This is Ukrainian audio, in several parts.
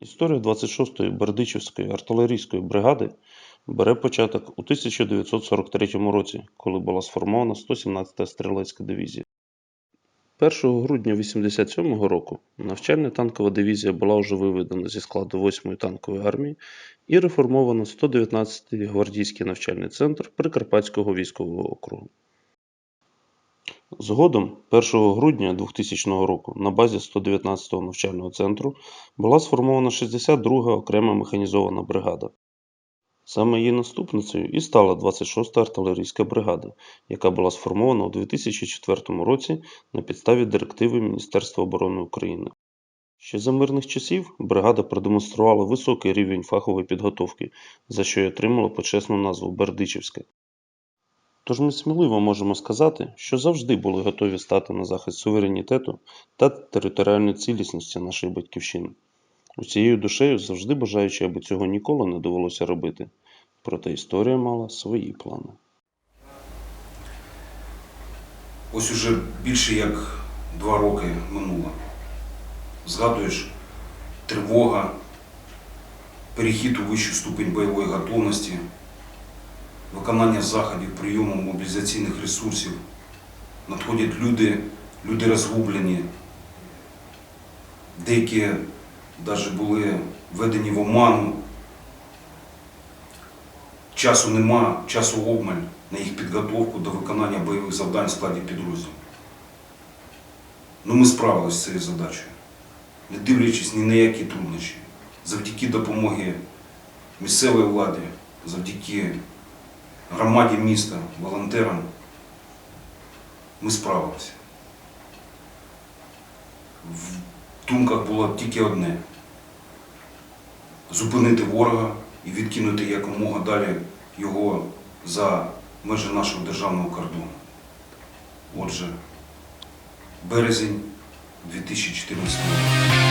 Історія 26-ї Бердичівської артилерійської бригади бере початок у 1943 році, коли була сформована 117-та стрілецька дивізія. 1 грудня 1987 року навчальна танкова дивізія була вже виведена зі складу 8-ї танкової армії і реформовано 119-й гвардійський навчальний центр Прикарпатського військового округу. Згодом, 1 грудня 2000 року, на базі 119-го навчального центру була сформована 62-га окрема механізована бригада. Саме її наступницею і стала 26-та артилерійська бригада, яка була сформована у 2004 році на підставі директиви Міністерства оборони України. Ще за мирних часів бригада продемонструвала високий рівень фахової підготовки, за що й отримала почесну назву Бердичівська. Тож ми сміливо можемо сказати, що завжди були готові стати на захист суверенітету та територіальної цілісності нашої батьківщини. Усією душею завжди бажаючи, аби цього ніколи не довелося робити. Проте історія мала свої плани. Ось уже більше як два роки минуло. Згадуєш, тривога, перехід у вищу ступень бойової готовності, виконання заходів прийому мобілізаційних ресурсів. Надходять люди, люди розгублені, деякі навіть були введені в оману. Часу нема, часу обмаль на їх підготовку до виконання бойових завдань в складі підрозділу. Ну, ми справилися з цією задачею, не дивлячись ні на які труднощі. Завдяки допомоги місцевої влади, завдяки громаді міста, волонтерам, ми справилися. В думках було тільки одне зупинити ворога і відкинути якомога далі його за межі нашого державного кордону. Отже, березень 2014 року.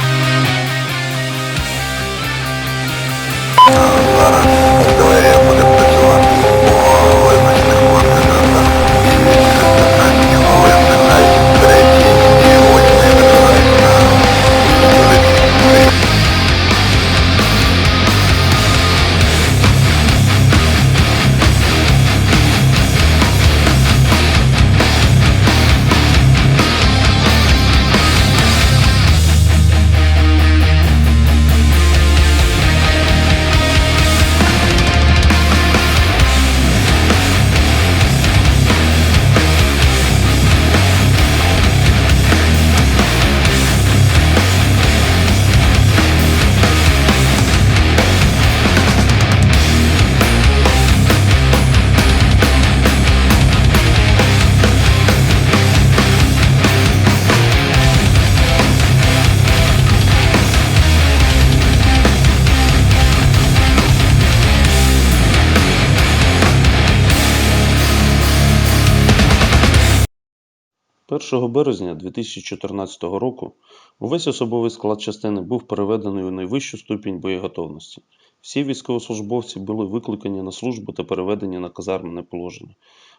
1 березня 2014 року увесь особовий склад частини був переведений у найвищу ступінь боєготовності. Всі військовослужбовці були викликані на службу та переведені на казармене положення.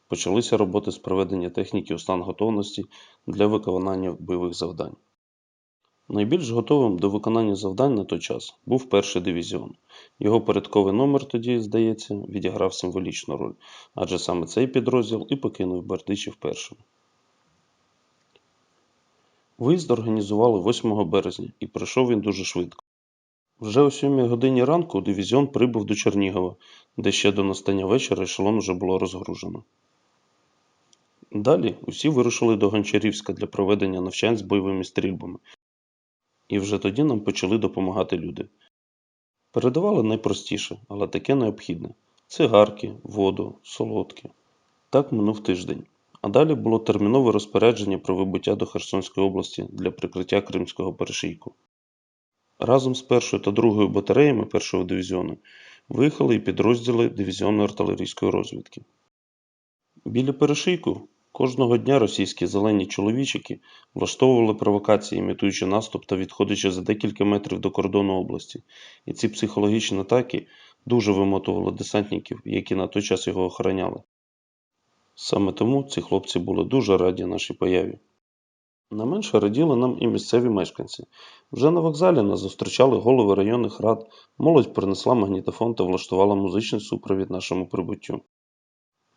Почалися роботи з приведення техніки у стан готовності для виконання бойових завдань. Найбільш готовим до виконання завдань на той час був перший дивізіон. Його порядковий номер тоді, здається, відіграв символічну роль, адже саме цей підрозділ і покинув Бердичів першим. Виїзд організували 8 березня і пройшов він дуже швидко. Вже о 7 годині ранку дивізіон прибув до Чернігова, де ще до настання вечора ешелон уже було розгружено. Далі усі вирушили до Гончарівська для проведення навчань з бойовими стрільбами. І вже тоді нам почали допомагати люди. Передавали найпростіше, але таке необхідне: цигарки, воду, солодкі. Так минув тиждень. А далі було термінове розпорядження про вибуття до Херсонської області для прикриття Кримського перешийку. Разом з першою та другою батареями першого дивізіону виїхали і підрозділи дивізіону артилерійської розвідки. Біля перешийку кожного дня російські зелені чоловічики влаштовували провокації, імітуючи наступ та відходячи за декілька метрів до кордону області, і ці психологічні атаки дуже вимотували десантників, які на той час його охороняли. Саме тому ці хлопці були дуже раді нашій появі. Не менше раділи нам і місцеві мешканці. Вже на вокзалі нас зустрічали голови районних рад, молодь принесла магнітофон та влаштувала музичний супровід нашому прибуттю.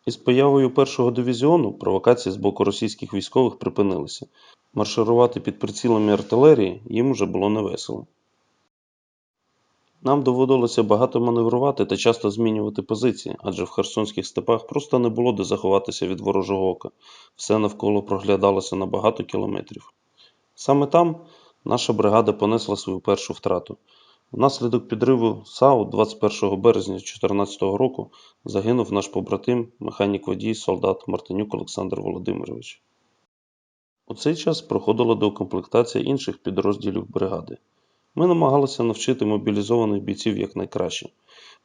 Із появою першого дивізіону провокації з боку російських військових припинилися. Марширувати під прицілами артилерії їм уже було невесело. Нам доводилося багато маневрувати та часто змінювати позиції, адже в херсонських степах просто не було де заховатися від ворожого ока. Все навколо проглядалося на багато кілометрів. Саме там наша бригада понесла свою першу втрату. Внаслідок підриву САУ 21 березня 2014 року загинув наш побратим, механік водій, солдат Мартинюк Олександр Володимирович. У цей час проходила доукомплектація інших підрозділів бригади. Ми намагалися навчити мобілізованих бійців якнайкраще.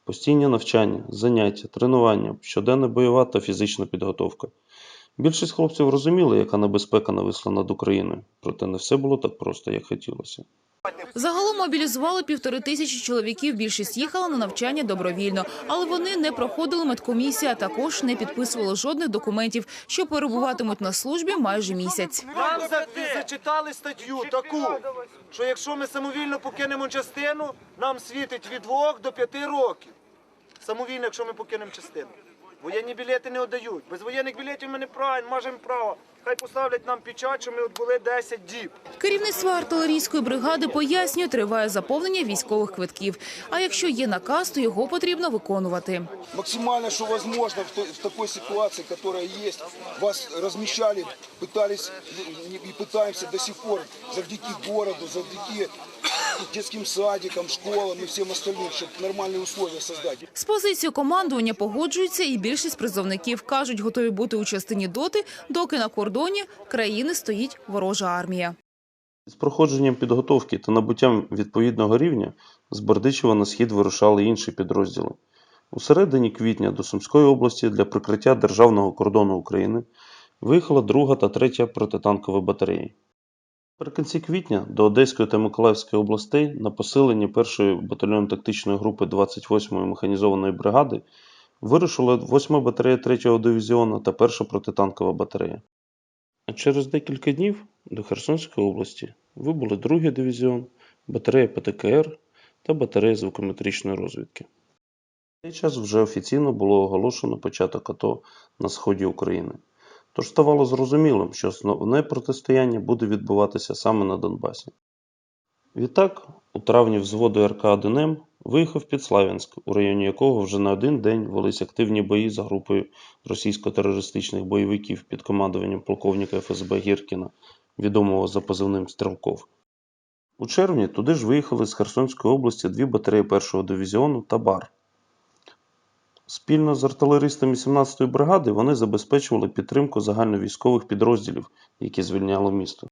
Постійні навчання, заняття, тренування, щоденна бойова та фізична підготовка. Більшість хлопців розуміли, яка небезпека нависла над Україною, проте не все було так просто, як хотілося. Загалом мобілізували півтори тисячі чоловіків. Більшість їхала на навчання добровільно, але вони не проходили медкомісію, а також не підписували жодних документів, що перебуватимуть на службі майже місяць. Нам за- зачитали статтю таку, що якщо ми самовільно покинемо частину, нам світить від 2 до 5 років. Самовільно, якщо ми покинемо частину. Воєнні білети не віддають. Без воєнних білетів ми не правильно, маємо право. Хай поставлять нам печать, що ми відбули 10 діб. Керівництво артилерійської бригади пояснює, триває заповнення військових квитків. А якщо є наказ, то його потрібно виконувати. максимально, что возможно в, такой ситуации, которая есть, вас размещали, пытались и и пытаемся до сих пор завдяки городу, завдяки детским садикам, школам и всем остальным, чтобы нормальные условия создать. З позицією командування погоджуються і більшість призовників. Кажуть, готові бути у частині доти, доки на кордоні країни стоїть ворожа армія. З проходженням підготовки та набуттям відповідного рівня з Бердичева на схід вирушали інші підрозділи. У середині квітня до Сумської області для прикриття державного кордону України виїхала 2 та 3 протитанкові батареї. Наприкінці квітня до Одеської та Миколаївської областей на посилення 1-ї батальйонно-тактичної групи 28-ї механізованої бригади вирушила 8-ма батарея 3-го дивізіону та 1-ша протитанкова батарея. А через декілька днів до Херсонської області вибули 2-й дивізіон, батарея ПТКР та батарея звукометричної розвідки. В цей час вже офіційно було оголошено початок АТО на сході України. Тож ставало зрозумілим, що основне протистояння буде відбуватися саме на Донбасі. Відтак, у травні взводу РК 1М виїхав під Славянськ, у районі якого вже на один день велись активні бої за групою російсько-терористичних бойовиків під командуванням полковника ФСБ Гіркіна, відомого за позивним Стрелков. У червні туди ж виїхали з Херсонської області дві батареї 1-го дивізіону та БАР. Спільно з артилеристами 17-ї бригади вони забезпечували підтримку загальновійськових підрозділів, які звільняли місто.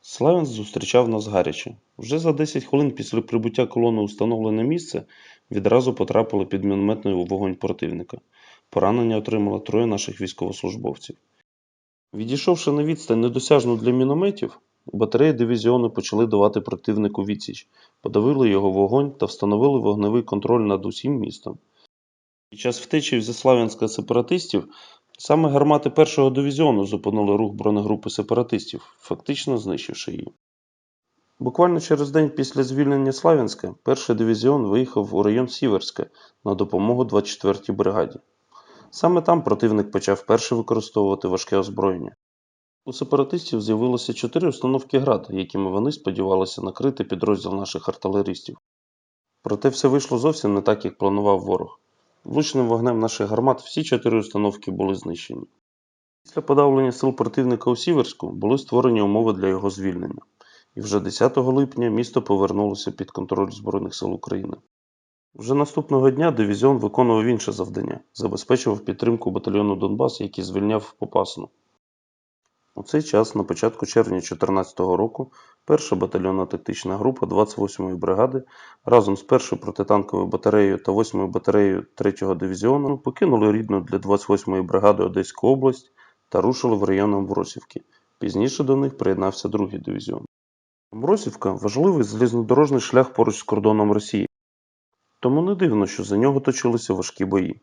Славянськ зустрічав нас гаряче. Вже за 10 хвилин після прибуття колони у встановлене місце відразу потрапили під мінометний вогонь противника. Поранення отримало троє наших військовослужбовців. Відійшовши на відстань недосяжну для мінометів, батареї дивізіону почали давати противнику відсіч, подавили його вогонь та встановили вогневий контроль над усім містом. Під час втечі зі Славянська сепаратистів саме гармати першого дивізіону зупинили рух бронегрупи сепаратистів, фактично знищивши її. Буквально через день після звільнення Славянська перший дивізіон виїхав у район Сіверська на допомогу 24-й бригаді. Саме там противник почав вперше використовувати важке озброєння. У сепаратистів з'явилося чотири установки град, якими вони сподівалися накрити підрозділ наших артилеристів. Проте все вийшло зовсім не так, як планував ворог. Влучним вогнем наших гармат всі чотири установки були знищені. Після подавлення сил противника у Сіверську були створені умови для його звільнення, і вже 10 липня місто повернулося під контроль Збройних сил України. Вже наступного дня дивізіон виконував інше завдання забезпечував підтримку батальйону Донбас, який звільняв Попасну. У цей час, на початку червня 2014 року, перша батальйонна тактична група 28-ї бригади разом з першою протитанковою батареєю та 8-ю батареєю 3-го дивізіону покинули рідну для 28-ї бригади Одеську область та рушили в район Амвросівки. Пізніше до них приєднався 2-й дивізіон. Амвросівка важливий залізнодорожний шлях поруч з кордоном Росії. Тому не дивно, що за нього точилися важкі бої.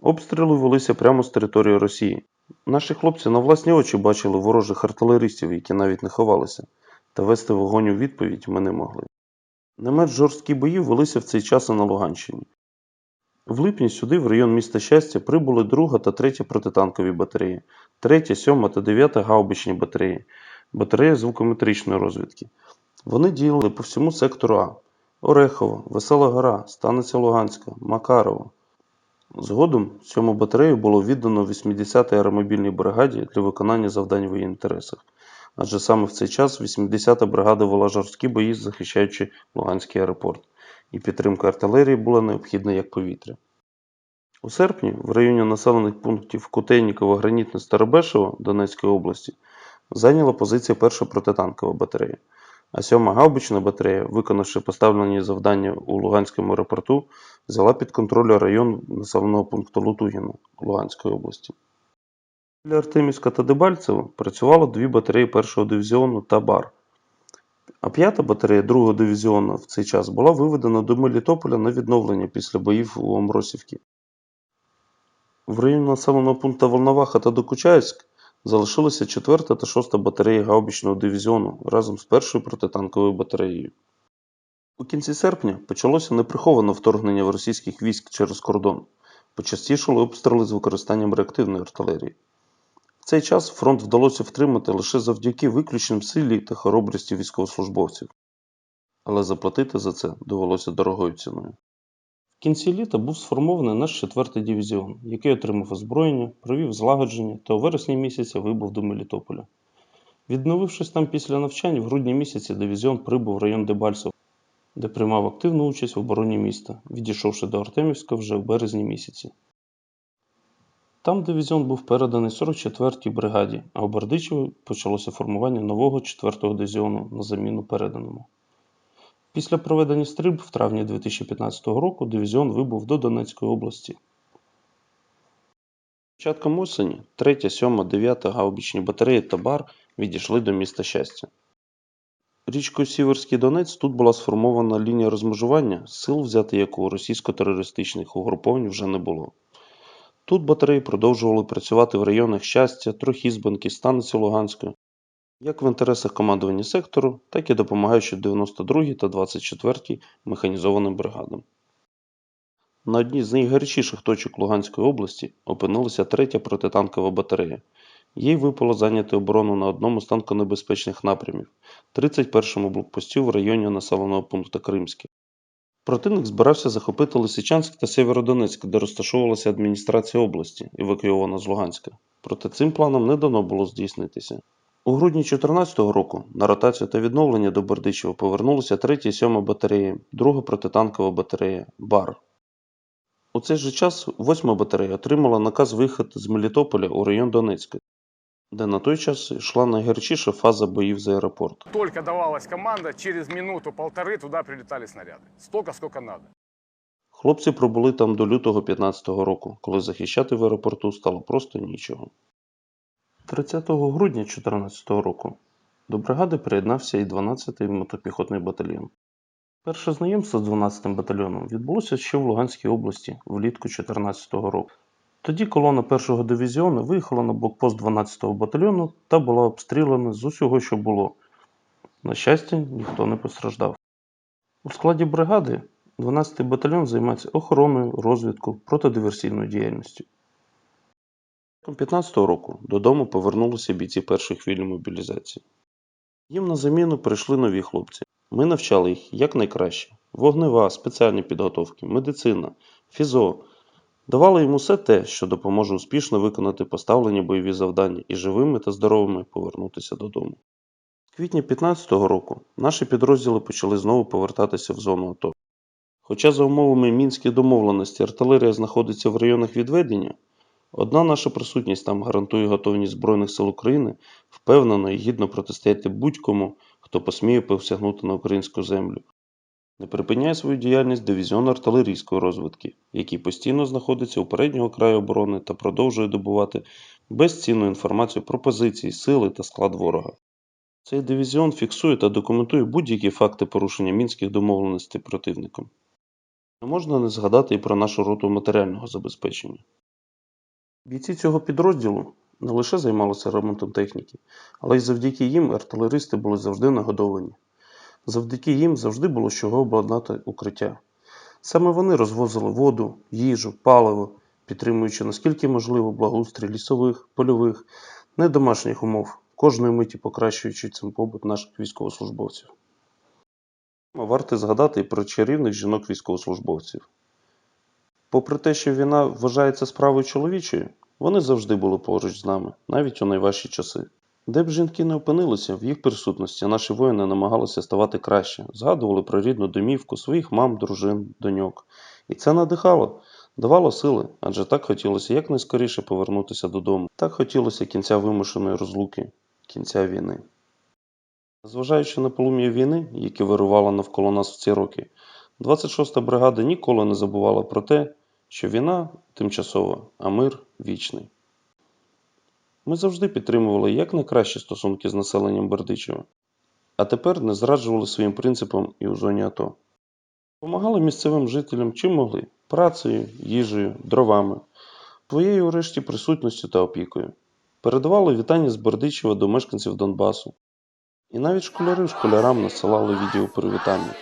Обстріли велися прямо з території Росії. Наші хлопці на власні очі бачили ворожих артилеристів, які навіть не ховалися, та вести вогонь у відповідь ми не могли. Не менш жорсткі бої велися в цей час і на Луганщині. В липні сюди, в район міста Щастя, прибули 2 та 3 протитанкові батареї, 3, 7 та 9 гаубичні батареї, батарея звукометричної розвідки. Вони діяли по всьому сектору А Орехово, Весела Гора, Станиця Луганська, Макарово. Згодом цьому батарею було віддано 80-й аеромобільній бригаді для виконання завдань в її інтересах, адже саме в цей час 80-та бригада вела жорсткі бої, захищаючи Луганський аеропорт, і підтримка артилерії була необхідна як повітря. У серпні в районі населених пунктів Кутейніково, Гранітне Старобешево Донецької області зайняла позиція перша протитанкова батарея, а сьома гаубична батарея, виконавши поставлені завдання у Луганському аеропорту, взяла під контроль район населеного пункту Лутугіно Луганської області. Біля Артемівська та Дебальцево працювало дві батареї першого дивізіону та БАР. А п'ята батарея другого дивізіону в цей час була виведена до Мелітополя на відновлення після боїв у Омросівці. В районі населеного пункту Волноваха та Докучаївськ залишилися 4 та 6 батареї гаубічного дивізіону разом з першою протитанковою батареєю. У кінці серпня почалося неприховане вторгнення в російських військ через кордон. Почастішали обстріли з використанням реактивної артилерії. Цей час фронт вдалося втримати лише завдяки виключним силі та хоробрості військовослужбовців. Але заплатити за це довелося дорогою ціною. В кінці літа був сформований наш 4-й дивізіон, який отримав озброєння, провів злагодження та у вересні місяця вибув до Мелітополя. Відновившись там після навчань, в грудні місяці дивізіон прибув в район Дебальцево, де приймав активну участь в обороні міста, відійшовши до Артемівська вже в березні місяці. Там дивізіон був переданий 44-й бригаді, а у Бердичеві почалося формування нового 4-го дивізіону на заміну переданому. Після проведення стрільб в травні 2015 року дивізіон вибув до Донецької області. Початком осені 3, 7, 9 гаубічні батареї та бар відійшли до міста Щастя. Річкою Сіверський Донець тут була сформована лінія розмежування, сил взяти яку російсько-терористичних угруповань вже не було. Тут батареї продовжували працювати в районах Щастя, Трохізбенки, Станиці Луганської, як в інтересах командування сектору, так і допомагаючи 92-й та 24-й механізованим бригадам. На одній з найгарячіших точок Луганської області опинилася третя протитанкова батарея. Їй випало зайняти оборону на одному з танконебезпечних напрямів 31-му блокпості в районі населеного пункту Кримське. Противник збирався захопити Лисичанськ та Сєвєродонецьк, де розташовувалася адміністрація області, евакуйована з Луганська. Проте цим планам не дано було здійснитися. У грудні 2014 року на ротацію та відновлення до Бердичева повернулися 3 і 7 батареї, 2 протитанкова батарея БАР. У цей же час 8 батарея отримала наказ виїхати з Мелітополя у район Донецька, де на той час йшла найгарячіша фаза боїв за аеропорт. Только давалась команда, через минуту-полторы туда прилетали снаряды. Столько, сколько надо. Хлопці пробули там до лютого 15-го року, коли захищати в аеропорту стало просто нічого. 30 грудня 2014 року до бригади приєднався і 12-й мотопіхотний батальйон. Перше знайомство з 12-м батальйоном відбулося ще в Луганській області влітку 2014 року. Тоді колона 1-го дивізіону виїхала на блокпост 12-го батальйону та була обстріляна з усього, що було. На щастя, ніхто не постраждав. У складі бригади 12-й батальйон займається охороною, розвідкою, протидиверсійною діяльністю. 15-го року додому повернулися бійці перших хвиль мобілізації. Їм на заміну прийшли нові хлопці. Ми навчали їх якнайкраще: вогнева, спеціальні підготовки, медицина, фізо. Давали їм усе те, що допоможе успішно виконати поставлені бойові завдання і живими та здоровими повернутися додому. З квітня 15-го року наші підрозділи почали знову повертатися в зону АТО. Хоча за умовами мінських домовленостей артилерія знаходиться в районах відведення, одна наша присутність там гарантує готовність Збройних сил України впевнено і гідно протистояти будь-кому, хто посміє посягнути на українську землю. Не припиняє свою діяльність дивізіон артилерійської розвідки, який постійно знаходиться у переднього краю оборони та продовжує добувати безцінну інформацію про позиції, сили та склад ворога. Цей дивізіон фіксує та документує будь-які факти порушення мінських домовленостей противником. Не можна не згадати і про нашу роту матеріального забезпечення. Бійці цього підрозділу не лише займалися ремонтом техніки, але й завдяки їм артилеристи були завжди нагодовані. Завдяки їм завжди було з чого обладнати укриття. Саме вони розвозили воду, їжу, паливо, підтримуючи наскільки можливо благоустрій лісових, польових, недомашніх умов, кожної миті покращуючи цим побут наших військовослужбовців. Варто згадати і про чарівних жінок військовослужбовців. Попри те, що війна вважається справою чоловічою, вони завжди були поруч з нами, навіть у найважчі часи. Де б жінки не опинилися, в їх присутності наші воїни намагалися ставати краще, згадували про рідну домівку, своїх мам, дружин, доньок. І це надихало, давало сили, адже так хотілося якнайскоріше повернутися додому. Так хотілося кінця вимушеної розлуки, кінця війни. Незважаючи на полум'я війни, яке вирувало навколо нас в ці роки, 26-та бригада ніколи не забувала про те, що війна тимчасова, а мир вічний. Ми завжди підтримували якнайкращі стосунки з населенням Бердичева, а тепер не зраджували своїм принципам і у зоні АТО. Помагали місцевим жителям чим могли працею, їжею, дровами, своєю урешті присутністю та опікою. Передавали вітання з Бердичева до мешканців Донбасу. І навіть школяри школярам насилали відео привітання.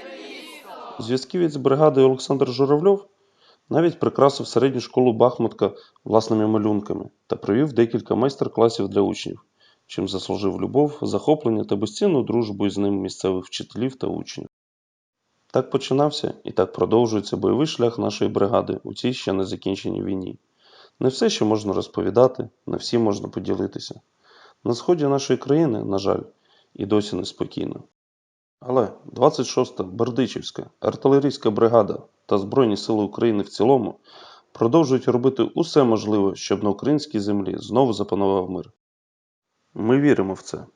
Зв'язківець бригади Олександр Журавльов навіть прикрасив середню школу Бахмутка власними малюнками та провів декілька майстер-класів для учнів, чим заслужив любов, захоплення та безцінну дружбу із ним місцевих вчителів та учнів. Так починався і так продовжується бойовий шлях нашої бригади у цій ще не закінченій війні. Не все, що можна розповідати, не всі можна поділитися. На сході нашої країни, на жаль, і досі неспокійно. Але 26-та Бердичівська артилерійська бригада та Збройні Сили України в цілому продовжують робити усе можливе, щоб на українській землі знову запанував мир. Ми віримо в це.